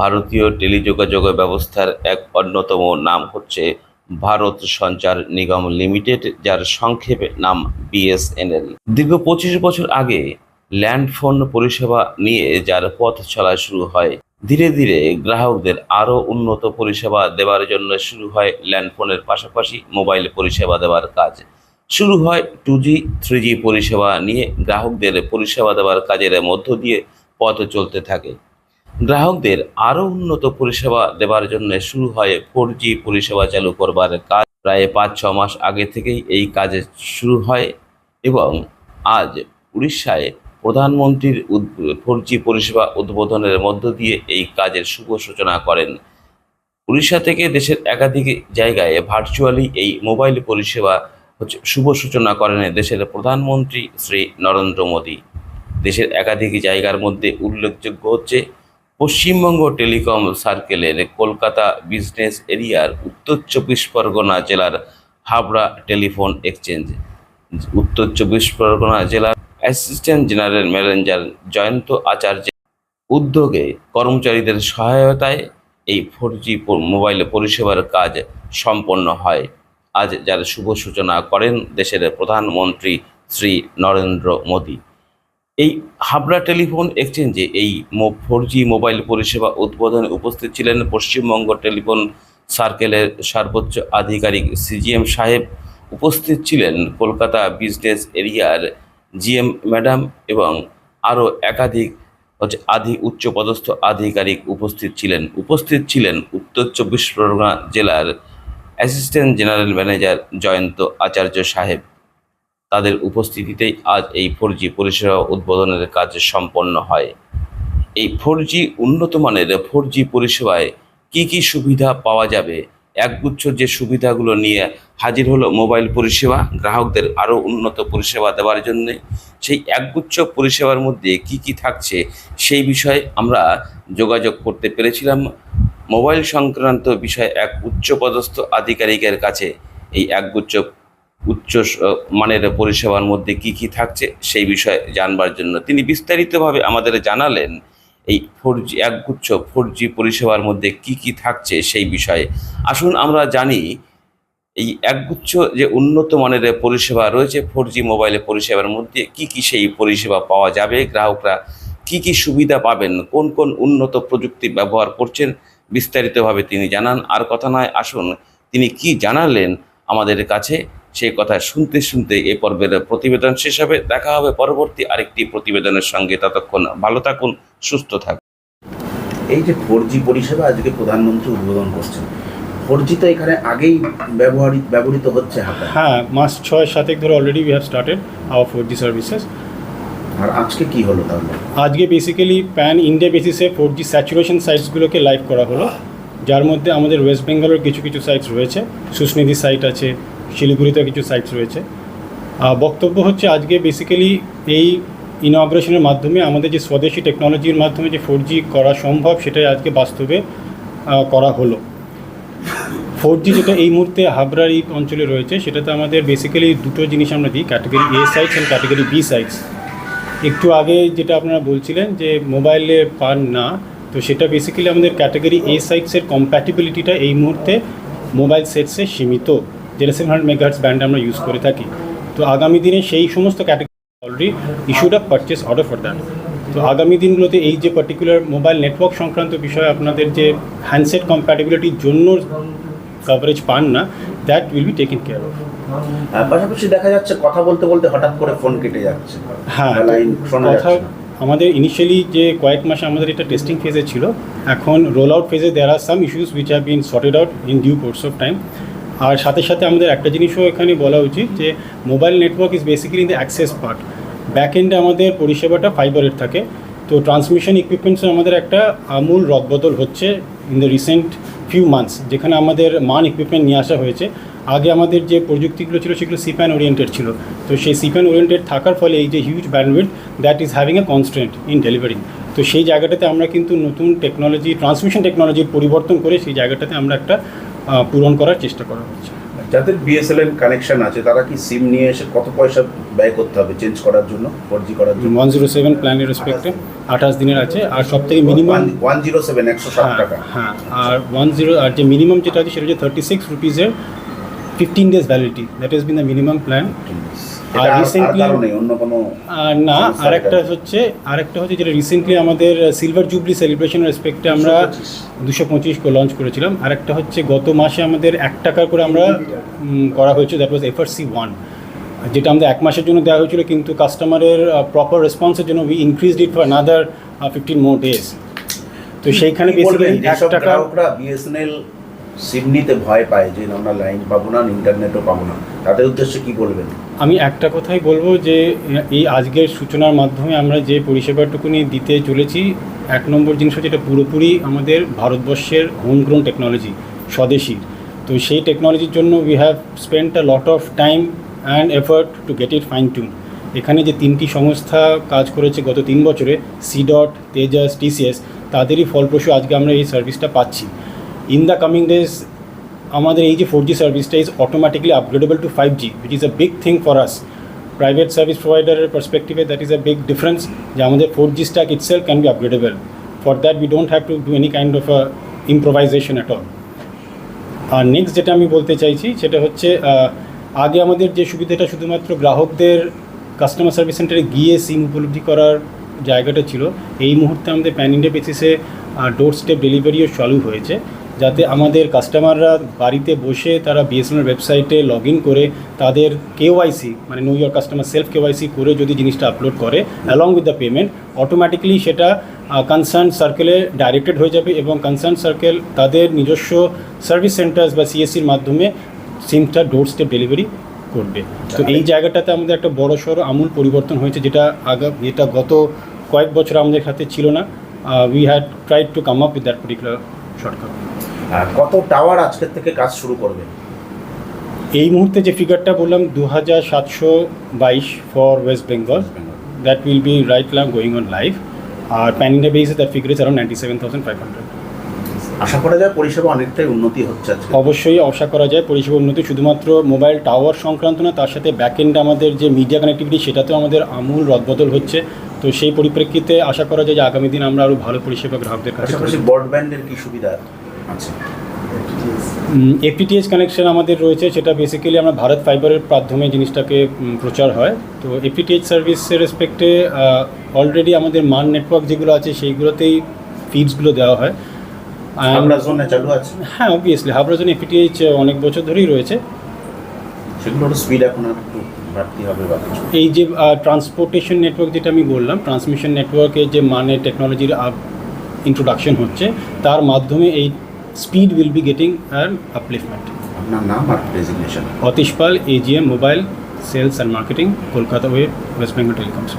ভারতীয় টেলিযোগাযোগ ব্যবস্থার এক অন্যতম নাম হচ্ছে ভারত সঞ্চার নিগম লিমিটেড, যার সংক্ষেপে নাম বিএসএনএল। দীর্ঘ পঁচিশ বছর আগে ল্যান্ডফোন পরিষেবা নিয়ে যার পথ চলা শুরু হয়, ধীরে ধীরে গ্রাহকদের আরও উন্নত পরিষেবা দেওয়ার জন্য শুরু হয় ল্যান্ডফোনের পাশাপাশি মোবাইল পরিষেবা দেওয়ার কাজ। শুরু হয় টু জি, থ্রি জি পরিষেবা নিয়ে গ্রাহকদের পরিষেবা দেওয়ার কাজের মধ্য দিয়ে পথ চলতে থাকে। গ্রাহকদের আরও উন্নত পরিষেবা দেওয়ার জন্য শুরু হয় ফোর জি পরিষেবা চালু করবার কাজ। প্রায় পাঁচ ছ মাস আগে থেকেই এই কাজ শুরু হয় এবং আজ উড়িষ্যায় প্রধানমন্ত্রীর ফোর জি পরিষেবা উদ্বোধনের মধ্য দিয়ে এই কাজের শুভ সূচনা করেন। উড়িষ্যা থেকে দেশের একাধিক জায়গায় ভার্চুয়ালি এই মোবাইল পরিষেবা হচ্ছে শুভ সূচনা করেন দেশের প্রধানমন্ত্রী শ্রী নরেন্দ্র মোদী। দেশের একাধিক জায়গার মধ্যে উল্লেখযোগ্য হচ্ছে পশ্চিমবঙ্গ টেলিকম সার্কেলের কলকাতা বিজনেস এরিয়ার উত্তর চব্বিশ পরগনা জেলার হাবড়া টেলিফোন এক্সচেঞ্জ। উত্তর চব্বিশ পরগনা জেলার অ্যাসিস্ট্যান্ট জেনারেল ম্যানেজার জয়ন্ত আচার্যের উদ্যোগে কর্মচারীদের সহায়তায় এই ফোর জি মোবাইল পরিষেবার কাজ সম্পন্ন হয়। আজ যার শুভ সূচনা করেন দেশের প্রধানমন্ত্রী শ্রী নরেন্দ্র মোদী। এই হাবড়া টেলিফোন এক্সচেঞ্জে এই মো ফোর জি মোবাইল পরিষেবা উদ্বোধনে উপস্থিত ছিলেন পশ্চিমবঙ্গ টেলিফোন সার্কেলের সর্বোচ্চ আধিকারিক সিজিএম সাহেব। উপস্থিত ছিলেন কলকাতা বিজনেস এরিয়ার জিএম ম্যাডাম এবং আরও একাধিক হচ্ছে আধি উচ্চপদস্থ আধিকারিক উপস্থিত ছিলেন। উপস্থিত ছিলেন উত্তর চব্বিশ পরগনা জেলার assistant general manager Jayanta Acharya সাহেব। তাদের উপস্থিতিতেই আজ এই ফোর জি পরিষেবা উদ্বোধনের কাজ সম্পন্ন হয়। এই ফোর জি উন্নত মানের ফোর জি পরিষেবায় কী কী সুবিধা পাওয়া যাবে? একগুচ্ছ যে সুবিধাগুলো নিয়ে হাজির হলো মোবাইল পরিষেবা, গ্রাহকদের আরও উন্নত পরিষেবা দেওয়ার জন্য, সেই একগুচ্ছ পরিষেবার মধ্যে কি কি থাকছে সেই বিষয়ে আমরা যোগাযোগ করতে পেরেছিলাম। মোবাইল সংক্রান্ত বিষয়ে এক উচ্চপদস্থ আধিকারিকের কাছে এই একগুচ্ছ উচ্চ মানের পরিষেবার মধ্যে কি কি থাকছে সেই বিষয়ে জানবার জন্য। তিনি বিস্তারিতভাবে আমাদের জানালেন এই ফোর জি একগুচ্ছ ফোর জি পরিষেবার মধ্যে কি কি থাকছে সেই বিষয়ে। আসুন আমরা জানি, এই একগুচ্ছ যে উন্নত মানের পরিষেবা রয়েছে ফোর জি মোবাইলে পরিষেবার মধ্যে কি কি সেই পরিষেবা পাওয়া যাবে, গ্রাহকরা কি কি সুবিধা পাবেন, কোন কোন উন্নত প্রযুক্তি ব্যবহার করছেন বিস্তারিতভাবে তিনি জানান। আর কথা নয়, আসুন তিনি কি জানালেন আমাদের কাছে সেই কথা শুনতে শুনতে এ পর্বের প্রতিবেদন শেষ হবে। দেখা হবে পরবর্তী আরেকটি প্রতিবেদনের সঙ্গে। ততক্ষণ ভালো থাকুন সুস্থ থাকুন। এই যে ফোর জি পরিষেবা আজকে প্রধানমন্ত্রী উদ্বোধন করছেন ফোর জি তো এখানে আগেই ব্যবহারিত ব্যবহৃত হচ্ছে হ্যাঁ মাস ছয় সাতেক ধরে already we have started our four G services আর আজকে কি হলো তাহলে? আজকে বেসিক্যালি প্যান ইন্ডিয়া বেসিসে ফোর জি স্যাচুরেশন সাইটসগুলোকে লাইভ করা হলো। যার মধ্যে আমাদের ওয়েস্ট বেঙ্গলের কিছু কিছু সাইটস রয়েছে। সুস্নিধি সাইট আছে শিলিগুড়িতে কিছু সাইটস রয়েছে। বক্তব্য হচ্ছে আজকে বেসিক্যালি এই ইনগ্রেশনের মাধ্যমে আমাদের যে স্বদেশি টেকনোলজির মাধ্যমে যে ফোর করা সম্ভব, সেটাই আজকে বাস্তবে করা হলো। ফোর যেটা এই মুহূর্তে হাবড়ার এই অঞ্চলে রয়েছে, সেটাতে আমাদের বেসিক্যালি দুটো জিনিস আমরা দিই category A sites and category B sites একটু আগে যেটা আপনারা বলছিলেন যে মোবাইলে পান না, তো সেটা বেসিক্যালি আমাদের ক্যাটাগরি এ সাইটসের কম্প্যাটিবিলিটিটা এই মুহূর্তে মোবাইল সেটসে সীমিত। যেটা সেভেন হান্ড্রেড মেগাহার্টস ব্যান্ড আমরা ইউজ করে থাকি। তো আগামী দিনে সেই সমস্ত category already issued up purchase order for that তো আগামী দিনগুলোতে এই যে পার্টিকুলার মোবাইল নেটওয়ার্ক সংক্রান্ত বিষয়ে আপনাদের যে হ্যান্ডসেট কম্প্যাটিবিলিটির জন্য কভারেজ পান না that will be taken care of পাশাপাশি দেখা যাচ্ছে কথা বলতে বলতে হঠাৎ করে ফোন কেটে যাচ্ছে। হ্যাঁ শোনা কথা আমাদের ইনিশিয়ালি যে কয়েক মাসে আমাদের এটা টেস্টিং ফেজে ছিল এখন রোল আউট ফেজে there are some issues which have been sorted out in due course of time আর সাথে সাথে আমাদের একটা জিনিসও এখানে বলা উচিত যে mobile network is basically the access part back এন্ডে আমাদের পরিষেবাটা ফাইবারের থাকে। তো ট্রান্সমিশন ইকুইপমেন্টসে আমাদের একটা আমূল রদবদল হচ্ছে in the recent few months যেখানে আমাদের মান ইকুইপমেন্ট নিয়ে আসা হয়েছে। আগে আমাদের যে প্রযুক্তিগুলো ছিল সেগুলো সিপ্যান ওরিয়েন্টেড ছিল। তো সেই সিপ্যান ওরিয়েন্টেড থাকার ফলে এই যে huge bandwidth that is having a constant in delivery তো সেই জায়গাটাতে আমরা কিন্তু নতুন টেকনোলজি ট্রান্সমিশন টেকনোলজির পরিবর্তন করে সেই জায়গাটাতে আমরা একটা পূরণ করার চেষ্টা করা হচ্ছে। যাদের বিএসএলএন কানেকশন আছে তারা কি সিম নিয়ে এসে কত পয়সা ব্যয় করতে হবে চেঞ্জ করার জন্য ফোরজি করার জন্য? ওয়ান জিরো সেভেন প্ল্যানের রেসপেক্টে আঠাশ দিনের আছে আর সব থেকে মিনিমাম ওয়ান জিরো সেভেন একশো ষাট হ্যাঁ টাকা। হ্যাঁ আর ওয়ান জিরো আর যে মিনিমাম যেটা আছে সেটা হচ্ছে thirty six রুপিজের fifteen days validity that is been the minimum plan আর আর না আরেকটা হচ্ছে আরেকটা হচ্ছে যেটা রিসেন্টলি আমাদের সিলভার জুবলি সেলিব্রেশন রেসপেক্টে আমরা দুশো পঁচিশ। লঞ্চ করেছিলাম। আরেকটা হচ্ছে গত মাসে আমাদের এক টাকা করে আমরা করা হয়েছে that was FR C one যেটা আমাদের এক মাসের জন্য দেওয়া হয়েছিল কিন্তু কাস্টমারের প্রপার রেসপন্সের জন্য we increase it for another fifteen more days তো সেইখানে বেসিক্যালি এক টাকা বিএসএনএল সিম নিতে ভয় পায় যে আমরা লাইন পাবো না ইন্টারনেটও পাবো না তাদের উদ্দেশ্যে কি বলবেন? আমি একটা কথাই বলব যে, এই আজকের সূচনার মাধ্যমে আমরা যে পরিষেবাটুকুনি দিতে চলেছি, এক নম্বর জিনিস হচ্ছে এটা পুরোপুরি আমাদের ভারতবর্ষের হোমগ্রোন টেকনোলজি স্বদেশী। তো সেই টেকনোলজির জন্য we have spent a lot of time and effort to get it fine tune এখানে যে তিনটি সংস্থা কাজ করেছে গত তিন বছরে সি ডট তেজাস টিসিএস তাদেরই ফলপ্রসূ আজকে আমরা এই সার্ভিসটা পাচ্ছি। ইন দ্য কামিং ডেজ আমাদের এই যে ফোর জি সার্ভিসটা is automatically upgradable to five G which is a big thing for us private service প্রোভাইডারের পার্সপেক্টিভে that is a big difference যে আমাদের four G stack itself can be upgradable for that we don't have to do any kind of improvisation at all R next যেটা আমি বলতে চাইছি, সেটা হচ্ছে আগে আমাদের যে সুবিধাটা শুধুমাত্র গ্রাহকদের কাস্টমার সার্ভিস সেন্টারে গিয়ে সিম উপলব্ধি করার জায়গাটা ছিল, এই মুহূর্তে আমাদের প্যান ইন্ডিয়া বেসিসে ডোর স্টেপ ডেলিভারিও চালু হয়েছে। যাতে আমাদের কাস্টমাররা বাড়িতে বসে তারা বিএসএনএল ওয়েবসাইটে লগ ইন করে তাদের কেওয়াইসি মানে New York customer self KYC করে যদি জিনিসটা আপলোড করে along with the payment automatically সেটা কনসার্ন সার্কেলে ডাইরেক্টেড হয়ে যাবে এবং কনসার্ন সার্কেল তাদের নিজস্ব সার্ভিস সেন্টার্স বা সিএসসির মাধ্যমে সিমটা ডোর স্টেপ ডেলিভারি করবে। তো এই জায়গাটাতে আমাদের একটা বড় সড়ো আমূল পরিবর্তন হয়েছে যেটা আগা যেটা গত কয়েক বছর আমাদের হাতে ছিল না। We had tried to come up with that particular shortcut কত টাওয়ার আজকের থেকে কাজ শুরু করবে? এই মুহূর্তে যে ফিগারটা বললাম দু হাজার সাতশো বাইশ for West Bengal that will be right now going on live R pan India বেসে that figure is around ninety seven thousand five hundred আশা করা যায় পরিষেবা অনেকটাই উন্নতি হচ্ছে অবশ্যই আশা করা যায় পরিষেবা উন্নতি শুধুমাত্র মোবাইল টাওয়ার সংক্রান্ত না তার সাথে ব্যাকএন্ড আমাদের যে মিডিয়া কানেক্টিভিটি সেটাতেও আমাদের আমূল রদবদল হচ্ছে। তো সেই পরিপ্রেক্ষিতে আশা করা যায় যে আগামী দিন আমরা আরও ভালো পরিষেবা গ্রাহকদের কাছে ব্রডব্যান্ডের কি সুবিধা? আছে এফটিটিএইচ কানেকশন আমাদের রয়েছে সেটা বেসিক্যালি আমরা ভারত ফাইবারের মাধ্যমে জিনিসটাকে প্রচার হয়। তো এফটিটিএইচ সার্ভিসের রেসপেক্টে অলরেডি আমাদের মান নেটওয়ার্ক যেগুলো আছে সেইগুলোতেই ফিডসগুলো দেওয়া হয়। আমরা জোনে চালু আছে? হ্যাঁ অবভিয়াসলি হাবরাজন এফটিটিএইচ অনেক বছর ধরেই রয়েছে। সেগুলোর স্পিড এখন একটু বাড়তি হবে বা এই যে ট্রান্সপোর্টেশন নেটওয়ার্ক যেটা আমি বললাম ট্রান্সমিশন নেটওয়ার্কে যে মানে টেকনোলজির ইন্ট্রোডাকশন হচ্ছে তার মাধ্যমে এই speed will be getting an upliftment আপনার নাম আর designation Atish Pal AGM mobile sales and marketing Kolkata web West Bengal telecoms